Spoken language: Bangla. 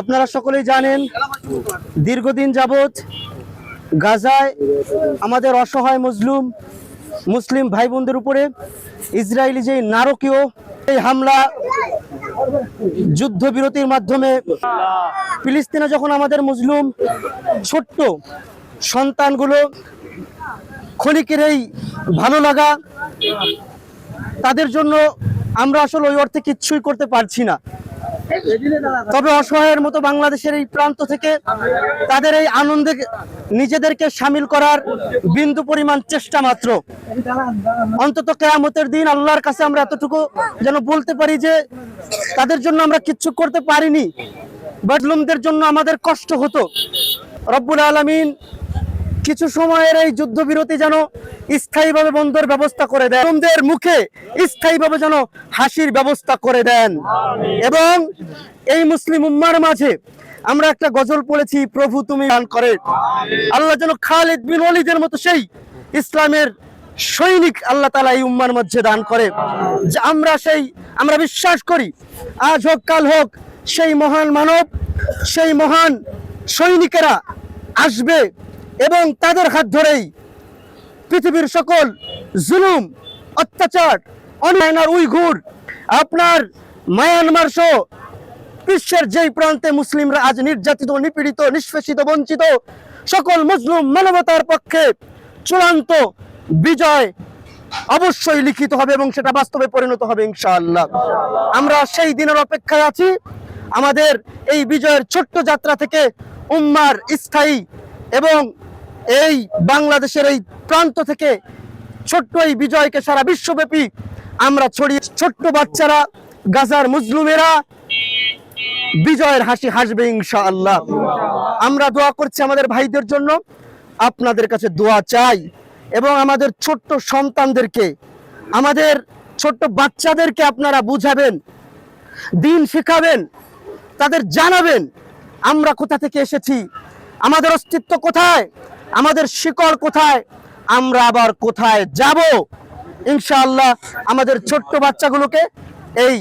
আপনারা সকলেই জানেন, দীর্ঘদিন যাবৎ গাজায় আমাদের অসহায় মজলুম মুসলিম ভাই বোনদের উপরে ইসরায়েলি যে নারকীয় এই হামলা, যুদ্ধবিরতির মাধ্যমে ফিলিস্তিনে যখন আমাদের মজলুম ছোট্ট সন্তানগুলো ক্ষণিকের এই ভালো লাগা, তাদের জন্য আমরা আসলে ওই অর্থে কিচ্ছুই করতে পারছি না। তবে অসহায়ের মতো বাংলাদেশের এই প্রান্ত থেকে তাদের এই আনন্দে নিজেদেরকে সামিল করার বিন্দু পরিমাণ চেষ্টা মাত্র। অন্তত কেয়ামতের দিন আল্লাহর কাছে আমরা এতটুকু যেন বলতে পারি যে, তাদের জন্য আমরা কিচ্ছু করতে পারিনি। বদলুমদের জন্য আমাদের কষ্ট হতো। রব্বুল আলমিন কিছু সময়ের এই যুদ্ধবিরতি যেন স্থায়ীভাবে বন্ধের ব্যবস্থা করে দেন মুখে স্থায়ীভাবে যেন হাসির ব্যবস্থা করে দেন। এবং এই মুসলিম উম্মার মাঝে আমরা একটা গজল পড়েছি প্রভু তুমি দান করে। আল্লাহ যেন খালিদ বিন ওয়ালিদের মতো সেই ইসলামের সৈনিক আল্লাহ তালা এই উম্মার মধ্যে দান করে। যে আমরা সেই আমরা বিশ্বাস করি আজ হোক কাল হোক সেই মহান মানব সেই মহান সৈনিকেরা আসবে এবং তাদের হাত ধরেই পৃথিবীর সকল জুলুম, অত্যাচার অনলাইনার উইঘুর আপনার মায়ানমার সহ বিশ্বের যেই প্রান্তে মুসলিমরা আজ নির্যাতিত, নিপীড়িত, নিষ্পেষিত, বঞ্চিত সকল মুসলিম মানবতার পক্ষে চূড়ান্ত বিজয় অবশ্যই লিখিত হবে এবং সেটা বাস্তবে পরিণত হবে ইনশাআল্লাহ। আমরা সেই দিনের অপেক্ষায় আছি। আমাদের এই বিজয়ের ছোট্ট যাত্রা থেকে উম্মার স্থায়ী এবং এই বাংলাদেশের এই প্রান্ত থেকে ছোট্ট এই বিজয়কে সারা বিশ্বব্যাপী আমরা ছড়িয়ে, ছোট্ট বাচ্চারা, গাজার মুসলিমেরা বিজয়ের হাসি হাসবে ইনশাআল্লাহ। আমরা দোয়া করছি আমাদের ভাইদের জন্য, আপনাদের কাছে দোয়া চাই এবং আমাদের ছোট্ট সন্তানদেরকে, আমাদের ছোট্ট বাচ্চাদেরকে আপনারা বুঝাবেন, দিন শেখাবেন, তাদের জানাবেন, আমরা কোথা থেকে এসেছি, আমাদের অস্তিত্ব কোথায় আমাদের শিকড় কোথায়? আমরা আবার কোথায় যাব? ইনশাআল্লাহ আমাদের ছোট্ট বাচ্চাগুলোকে এই